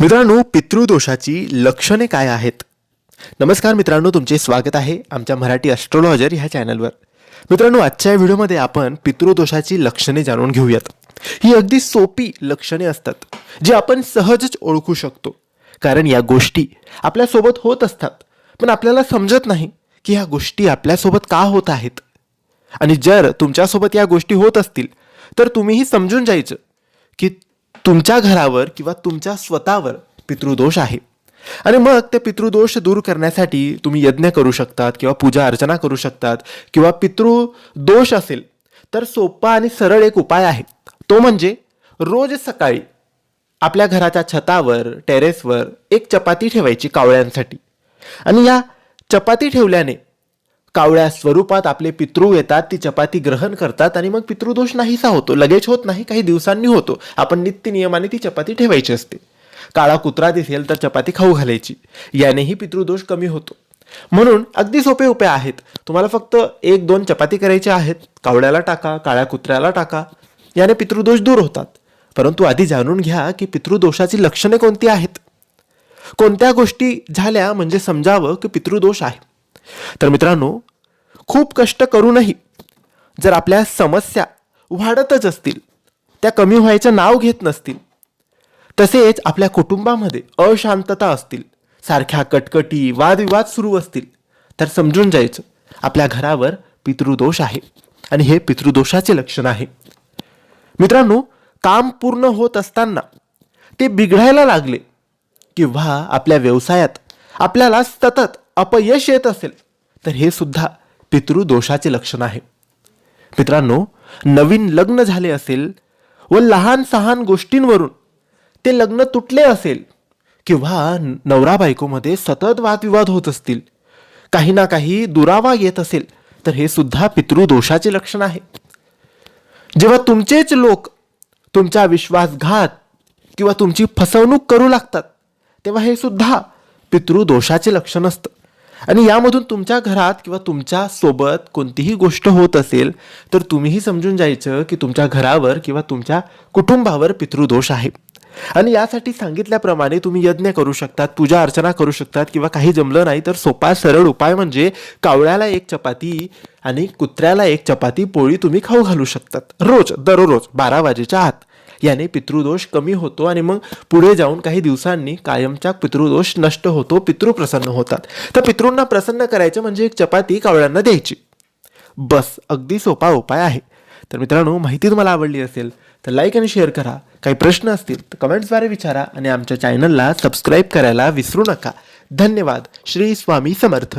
मित्रांनो पितृदोषाची लक्षणे काय आहेत? नमस्कार मित्रांनो तुमचे स्वागत आहे आमच्या मराठी ॲस्ट्रॉलॉजर ह्या चॅनलवर मित्रांनो आजच्या व्हिडिओमध्ये आपण पितृदोषाची लक्षणे जाणून घेऊयात. ही अगदी सोपी लक्षणे असतात जी आपण सहजच ओळखू शकतो. कारण या गोष्टी आपल्यासोबत होत असतात पण आपल्याला समजत नाही की ह्या गोष्टी आपल्यासोबत का होत आहेत. आणि जर तुमच्यासोबत या गोष्टी होत असतील तर तुम्हीही समजून जायचं की तुमच्या घरावर किंवा तुमच्या स्वतःवर पितृदोष आहे. आणि मग ते पितृदोष दूर करण्यासाठी तुम्ही यज्ञ करू शकतात किंवा पूजा अर्चना करू शकतात किंवा पितृदोष असेल तर सोपा आणि सरळ एक उपाय आहे. तो म्हणजे रोज सकाळी आपल्या घराच्या छतावर टेरेसवर एक चपाती ठेवायची कावळ्यांसाठी. आणि या चपाती ठेवल्याने कावळ्या स्वरूपात आपले पितृ येतात ती चपाती ग्रहण करतात आणि मग पितृदोष नाहीसा होतो लगेच होत नाही काही दिवसांनी होतो. आपण नित्य नियमाने ती चपाती ठेवायची असते. काळा कुत्रा दिसेल तर चपाती खाऊ घालायची. यानेही पितृदोष कमी होतो. म्हणून अगदी सोपे उपाय आहेत. तुम्हाला फक्त एक दोन चपाती करायच्या आहेत. कावळ्याला टाका काळ्या कुत्र्याला टाका. याने पितृदोष दूर होतात. परंतु आधी जाणून घ्या की पितृदोषाची लक्षणे कोणती आहेत? कोणत्या गोष्टी झाल्या म्हणजे समजावं की पितृदोष आहे? तर मित्रांनो खूप कष्ट करूनही जर आपल्या समस्या वाढतच असतील त्या कमी व्हायचं नाव घेत नसतील तसेच आपल्या कुटुंबामध्ये अशांतता असतील सारख्या कटकटी वादविवाद सुरू असतील तर समजून जायचं आपल्या घरावर पितृदोष आहे आणि हे पितृदोषाचे लक्षण आहे. मित्रांनो काम पूर्ण होत असताना ते बिघडायला लागले किंवा आपल्या व्यवसायात आपल्याला सतत अपयश येत असेल तर हे सुद्धा पितृदोषाचे लक्षण आहे. मित्रांनो नवीन लग्न झाले असेल व लहान सहान गोष्टींवरून ते लग्न तुटले असेल किंवा नवरा बायकोमध्ये सतत वादविवाद होत असतील काही ना काही दुरावा येत असेल तर हे सुद्धा पितृदोषाचे लक्षण आहे. जेव्हा तुमचेच लोक तुमचा विश्वासघात किंवा तुमची फसवणूक करू लागतात तेव्हा हे सुद्धा पितृदोषाचे लक्षण असतं. आणि यामधून तुमच्या घरात किंवा तुमच्यासोबत कोणतीही गोष्ट होत असेल तर तुम्हीही समजून जायचं की तुमच्या घरावर किंवा तुमच्या कुटुंबावर पितृदोष आहे. आणि यासाठी सांगितल्याप्रमाणे तुम्ही यज्ञ करू शकतात पूजा अर्चना करू शकतात किंवा काही जमलं नाही तर सोपा सरळ उपाय म्हणजे कावळ्याला एक चपाती आणि कुत्र्याला एक चपाती पोळी तुम्ही खाऊ घालू शकतात. रोज दररोज बारा वाजेच्या आत. याने पितृदोष कमी होतो आणि मग पुढे जाऊन काही दिवसांनी कायमचा पितृदोष नष्ट होतो पितृ प्रसन्न होतात. तर पितृंना प्रसन्न करायचं म्हणजे एक चपाती कावळ्यांना द्यायची. बस अगदी सोपा उपाय आहे. तर मित्रांनो माहिती तुम्हाला आवडली असेल तर लाईक आणि शेअर करा. काही प्रश्न असतील तर कमेंट्सद्वारे विचारा आणि आमच्या चॅनलला सबस्क्राईब करायला विसरू नका. धन्यवाद. श्री स्वामी समर्थ.